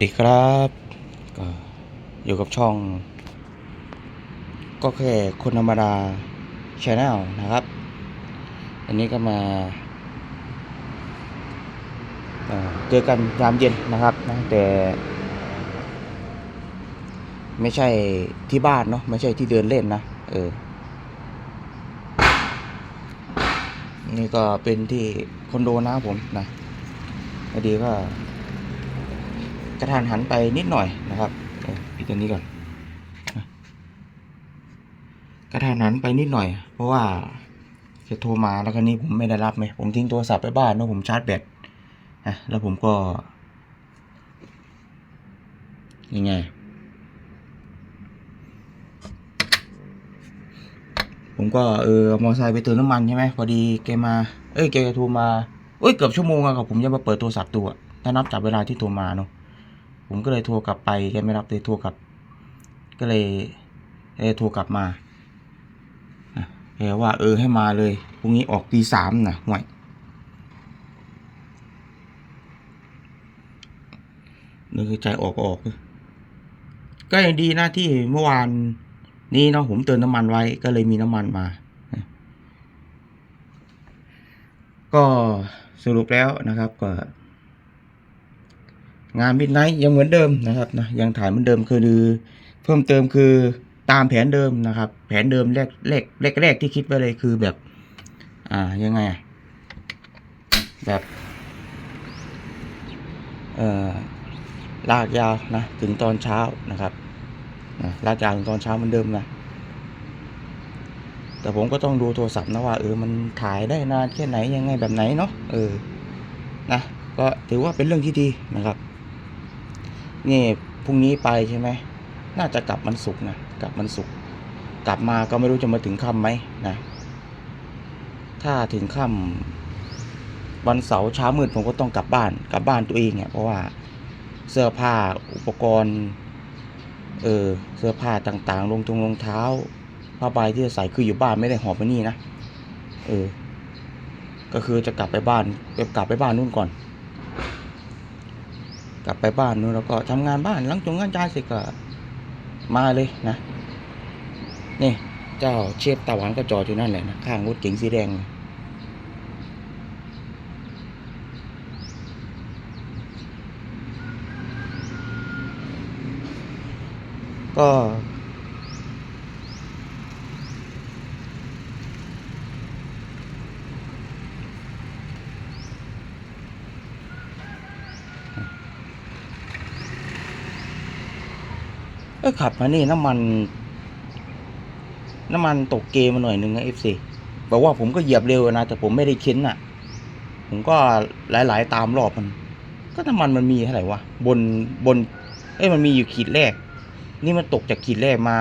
สวัสดีครับก็อยู่กับช่อง ก็แค่คนธรรมดาชาแนลนะครับ อันนี้ก็มาเอ่อเจอกันยามเย็นนะครับนะแต่ ไม่ใช่ที่บ้านเนาะไม่ใช่ที่เดินเล่นนะเออนี่ก็เป็นที่คอนโดนะผมนะพอดีก็ กระทานหันไปนิดหน่อยนะครับออปิดตัวนี้ก่อน กระทานหันไปนิดหน่อย เพราะว่าจะโทรมาแล้วคราวนี้ผมไม่ได้รับไหมผมทิ้งโทรศัพท์ไปบ้านเนอะผมชาร์จแบตนะแล้วผมก็ยังไงผมก็เออมอเตอร์ไซค์ไปเติมน้ำมันใช่ไหมพอดีแกมา เอ้ยแกโทรมาเอ้ยเกือบชั่วโมงอะครับผมยังมาเปิดโทรศัพท์ดูอะถ้านับจากเวลาที่โทรมาเนาะ ผมก็เลยโทรกลับไปแกไม่รับเลยโทรกลับ ก็เลยเออโทรกลับมาอะแกว่าเออให้มาเลยพรุ่งนี้ออกตีสามนะห่วยนึกใจออกออก ก็ยังดีนะที่เมื่อวานนี้เนาะผมเติมน้ำมันไว้ก็เลยมีน้ำมันมา ก็สรุปแล้วนะครับก็ งานมิดไนท์ยังเหมือนเดิมนะครับนะยังถ่ายเหมือนเดิมคือ เพิ่มเติมคือตามแผนเดิมนะครับ แผนเดิมแรกแรกแรกแรกที่คิดไว้เลยคือแบบ อ่ายังไง แบบเอ่อลากยาวนะถึงตอนเช้านะครับนะลากยาวถึงตอนเช้าเหมือนเดิมนะแต่ผมก็ต้องดูโทรศัพท์นะว่าเออมันถ่ายได้นานแค่ไหนยังไงแบบไหนเนาะเออนะก็ถือว่าเป็นเรื่องที่ดีนะครับ นี่พรุ่งนี้ไปใช่ไหมน่าจะกลับวันศุกนะกลับวันศุกกลับมาก็ไม่รู้จะมาถึงค่ำไหมนะ ถ้าถึงค่ำวันเสาร์เช้ามืดผมก็ต้องกลับบ้านกลับบ้านตัวเองเนี่ยเพราะว่าเสื้อผ้าอุปกรณ์ เออเสื้อผ้าต่างๆรองทงรองเท้าผ้าใบที่จะใส่คืออยู่บ้านไม่ได้หอบไปนี่นะเออ ก็คือจะกลับไปบ้านไปกลับไปบ้านนู่นก่อน กลับไปบ้านนู้นแล้วก็ทำงานบ้านหลังจงงานจานเสร็จก็มาเลยนะ นี่ เจ้าเชฟตะวันก็จอดอยู่นั่นแหละนะข้างรถเก๋งสีแดง ก็ เอ้ยขับมานี่น้ำมัน น้ำมันตกเกมมาหน่อยหนึ่งนะเอฟซีบอกว่าผมก็เหยียบเร็วนะ แต่ผมไม่ได้เค้นอะ ผมก็หลาย ๆ ตามรอบมัน ก็น้ำมันมันมีเท่าไหร่วะบนบน เอ้ยมันมีอยู่ขีดแรก นี่มันตกจากขีดแรกมา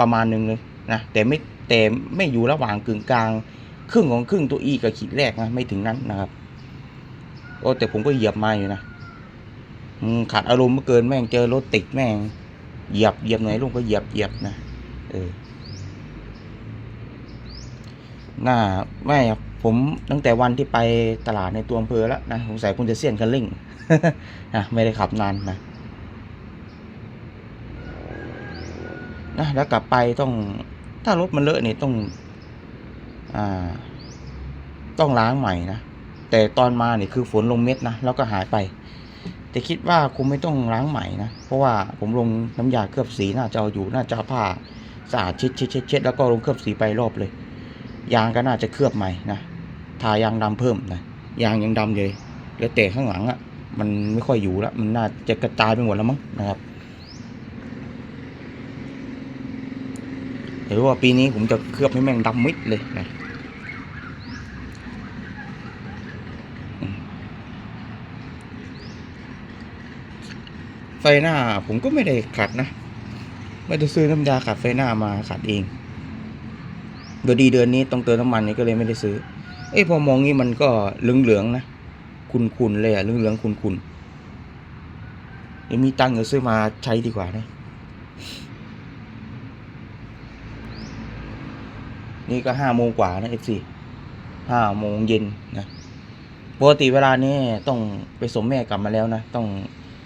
ประมาณหนึ่งเลยนะแต่ไม่แต่ไม่อยู่ระหว่างกึ่งกลาง ครึ่งของครึ่งตัวอีกับขีดแรกนะไม่ถึงนั้นนะครับโอ้แต่ผมก็เหยียบมาอยู่นะขาดอารมณ์เมื่อเกินแม่งเจอรถติดแม่ง เหยียบเหยียบหนลุงก็เหยียบเหยียบนะเออหน้าไม่ครับผมตั้งแต่วันที่ไปตลาดในตัวอำเภอแล้วนะสงสัยคุณจะเสี้ยนคันเร่งนะไม่ได้ขับนานนะนะแล้วกลับไปต้องถ้ารถมันเลอะนี่ต้องอ่าต้องล้างใหม่นะแต่ตอนมานี่คือฝนลงเม็ดนะแล้วก็หายไป แต่คิดว่าคงไม่ต้องล้างใหม่นะเพราะว่าผมลงน้ำยาเคลือบสีน่าจะเอาอยู่น่าจะผ้าสะอาดเช็ดเช็ดเช็ดเช็ดแล้วก็ลงเคลือบสีไปรอบเลย ยางก็น่าจะเคลือบใหม่นะทายางดำเพิ่มนะยางยังดำเลยแล้วแต่ข้างหลังอะ่ะมันไม่ค่อยอยู่แล้วมันน่าจะกระจายไปหมดแล้วมั้งนะครับหรือว่าปีนี้ผมจะเคลือบให้แม่งดำมิดเลยนะ ฟหน้า ผมก็ไม่ได้ขัดนะ ไม่ได้ซื้อน้ำยาขัดไฟหน้ามาขัดเองเดี๋ยดีเดือนนี้ต้องเติมน้ำมันนี่ก็เลยไม่ได้ซื้อ เอ้พอมองงี้มันก็เหลืองๆนะคุนๆเลยอะเหลืองๆคุนๆยังมีตังค์เดี๋ยวซื้อมาใช้ดีกว่านะนี่ก็ห้าโมงกว่านะเอฟซีห้าโมงเย็นนะปกติเวลานี้ต้องไปส่งแม่กลับมาแล้วนะ ต้อง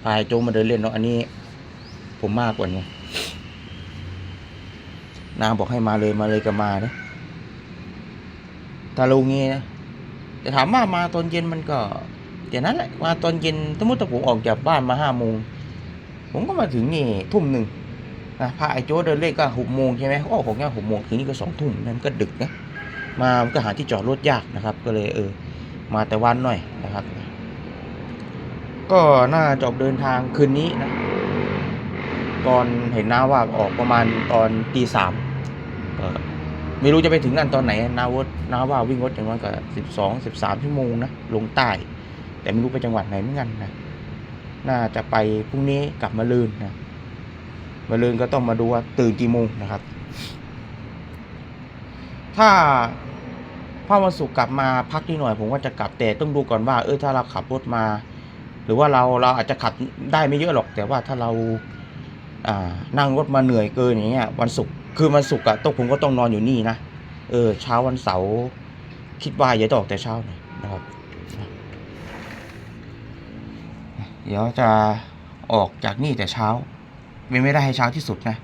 พายโจมาเดินเล่นเนาะอันนี้ ผมมากกว่านี้นางบอกให้มาเลยมาเลยก็มานะถ้าลงงี้นะแต่ถามว่ามาตอนเย็นมันก็อย่างนั้นแหละมาตอนเย็นสมมติถ้าผมออกจากบ้านมาห้าโมงผมก็มาถึงนี่ทุ่มหนึ่งนะพาไอ้โจ้เดินเล่นก็หกโมงใช่ไหมเขาออกของงานหกโมงถึงนี่ก็สองทุ่มนั่นก็ดึกนะมามันก็หาที่จอดรถยากนะครับ ก็เลยเออ มาแต่วันหน่อยนะครับ ก็น่าจะออกเดินทางคืนนี้นะ ตอนเห็นน้าว่าออกประมาณตอนตีสามก็ไม่รู้จะไปถึงนั่นตอนไหนนาวดน้าว่าวิ่งรถอย่างน้อยก็สิบสองสิบสามชั่วโมงนะลงใต้ แต่ไม่รู้ไปจังหวัดไหนเหมือนกันนะน่าจะไปพรุ่งนี้กลับมาลืนนะมาลืนก็ต้องมาดูว่าตื่นกี่โมงนะครับ ถ้าถ้าวันศุกร์กลับมาพักนิดหน่อย ผมว่าจะกลับแต่ต้องดูก่อนว่า เออถ้าเราขับรถมา รือว่าเราเราอาจจะขับได้ไม่เยอะหรอก แต่ว่าถ้าเราอ่านั่งรถมาเหนื่อยเกินอย่างเงี้ยวันศุกร์คือวันศุกร์อะต้องผมก็ต้องนอนอยู่นี่นะเออเช้าวันเสาร์คิดว่าอย่าตออกแต่เช้าหน่อยนะครับ เดี๋ยวจะออกจากนี่แต่เช้าไม่ไม่ได้ให้เช้าที่สุดนะ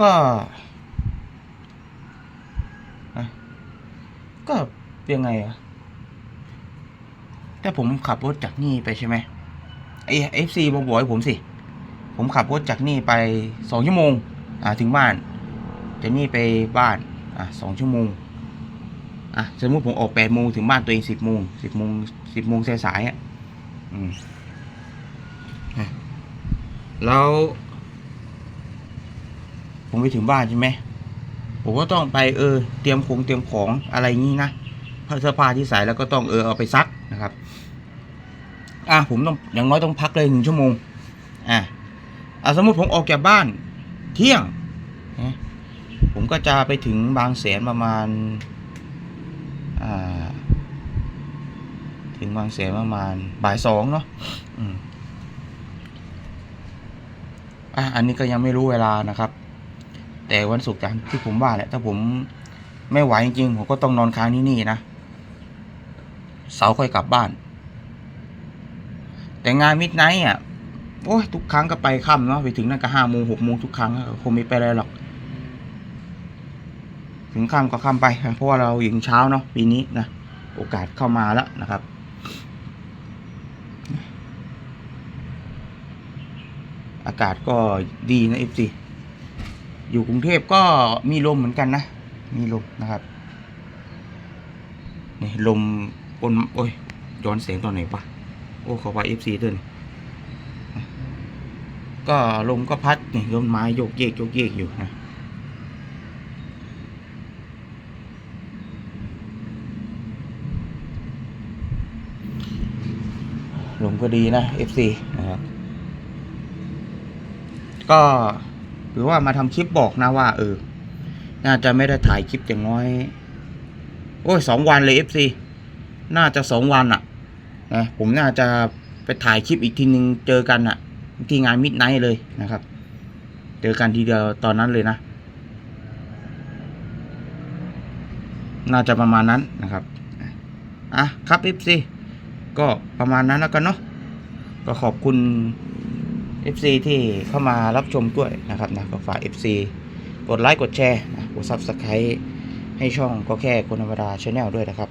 ก็นะก็ ยังไงอะแต่ผมขับรถจากนี่ไปใช่ไหมไอเอฟซีบอกบอกให้ผมสิ ผมขับรถจากนี่ไปสองชั่วโมง อ่าถึงบ้าน จากนี่ไปบ้าน อะสองชั่วโมง อะสมมติผมออกแปดโมงถึงบ้านตัวเองสิบโมงสิบโมงสิบโมงสายสายอะอืมอะแล้ว ผมไปถึงบ้านใช่ไหมผมก็ต้องไปเออ เตรียมคงเตรียมของอะไรงี้นะ เสื้อผ้าที่ใส่แล้วก็ต้องเออเอาไปซักนะครับ อะผมต้องอย่างน้อยต้องพักเลยหนึ่งชั่วโมงอะอะสมมติผมออกจากบ้านเที่ยงนะผมก็จะไปถึงบางแสนประมาณอ่าถึงบางแสนประมาณบ่ายสองเนาะอะอันนี้ก็ยังไม่รู้เวลานะครับ แต่วันศุกร์จันทร์ที่ผมว่าแหละถ้าผมไม่ไหวจริงๆผมก็ต้องนอนค้างที่นี่นะ เสาร์ค่อยกลับบ้าน แต่งานมิดไนท์อะโอ้ยทุกครั้งก็ไปค่ำเนาะไปถึงนั่นก็ห้าโมงหกโมงทุกครั้งคงไม่ไปอะไรหรอก ถึงค่ำก็ค่ำไปเพราะว่าเรายิงเช้าเนาะปีนี้นะโอกาสเข้ามาแล้วนะครับอากาศก็ดีนะเอฟซีอยู่กรุงเทพก็มีลมเหมือนกันนะ มีลมนะครับ นี่ลม ปนโอ้ยย้อนเสียงตอนไหนปะโอ้ขอไปเอฟซีด้วยนี่ก็ลมก็พัดนี่ต้นไม้โยกเยกโยกเยกอยู่นะลมก็ดีนะ FC นะครับ ก็หรือว่ามาทำคลิปบอกนะว่า เออ น่าจะไม่ได้ถ่ายคลิปอย่างน้อย โอ้ยสองวันเลย FC น่าจะสองวันอะนะผมน่าจะไปถ่ายคลิปอีกทีนึงเจอกันอะที่งานมิดไนท์เลยนะครับ เจอกันทีเดียวตอนนั้นเลยนะ น่าจะประมาณนั้นนะครับอะครับ FC ก็ประมาณนั้นแล้วกันเนาะก็ขอบคุณ FC ที่เข้ามารับชมด้วยนะครับนะก็ฝาก FC กดไลค์กดแชร์นะกด Subscribe ให้ช่องก็แค่คนธรรมดาชาแนลด้วยนะครับ